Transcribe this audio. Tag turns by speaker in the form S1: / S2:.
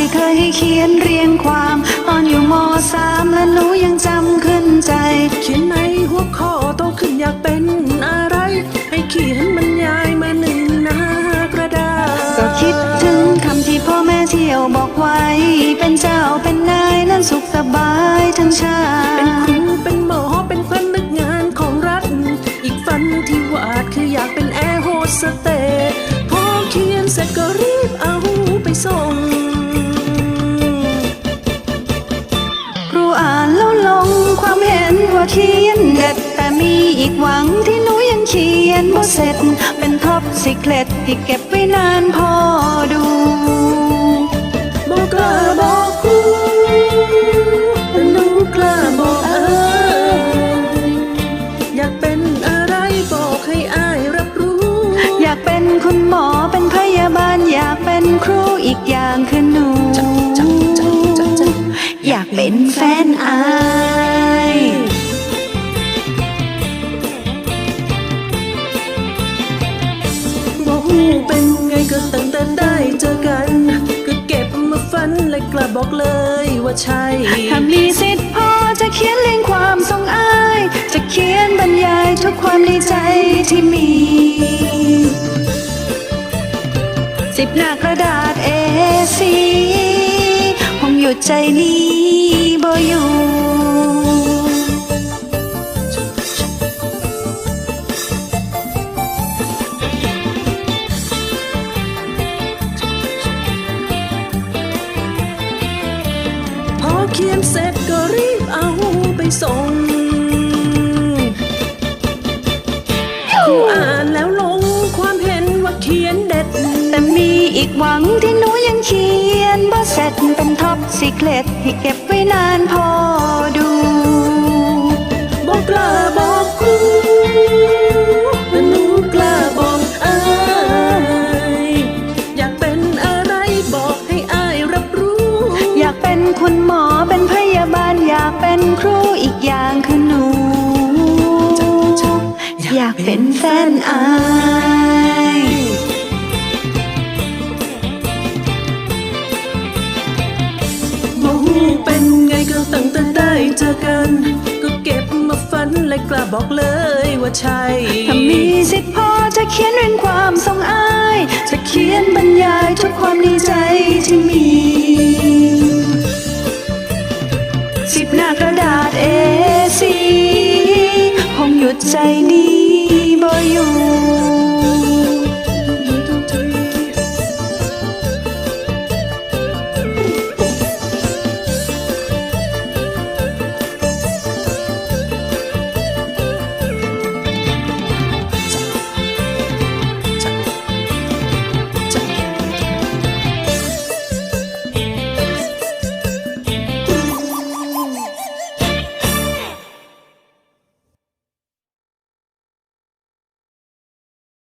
S1: เขียนเรียงความตอนอยู่มสามและหนูยังจำขึ้นใจ
S2: เขียนในหัวข้อโตขึ้นอยากเป็นอะไร ให้เขียนบรรยายมาหนึ่งหน้ากระดาษ
S1: ก็คิดถึงคำที่พ่อแม่เที่ยวบอกไว้ เป็นเจ้าเป็นนายนั้นสุขสบายทั้งชา
S2: เป็นค
S1: ติ
S2: รูเป็นหมอ อีก
S1: หวังที่หนูยังเขียนบ่เสร็จ เป็นท็อปสิเคล็ดที่เก็บไว้นานพอดู
S2: เป็นไง
S1: ก็
S2: ตั้งแต่ได้เจอกัน ก็เก็บมาฝันและกล้าบอกเลยว่าใช่
S1: ถ้ามีสิทธิ์พอจะเขียนเรียงความทรงอาย จะเขียนบรรยายทุกความในใจที่มี สิบหน้ากระดาษ A4 คงหยุดใจนี้บ่อยู่
S2: ก็รีบเอาไปส่งครูอ่านแล้วลงความเห็นว่าเขียนเด็ด
S1: แต่มีอีกหวังที่หนูยังเขียนบ่เสร็จเป็นท็อปสิเคล็ดที่เก็บไว้นานพอด
S2: อีกอย่า
S1: งคือหนู อยากเป็นแฟนอาย
S2: บ่เป็นไงก็ตั้งแต่ได้เจอกัน ก็เก็บมาฝันและกล้าบอกเลยว่าใช่
S1: ถ้ามีสิทธิ์พอจะเขียนเรื่องความทรงอาย จะเขียนบรรยายทุกความดีใจที่มีสิบหน้ากระดาษ 在你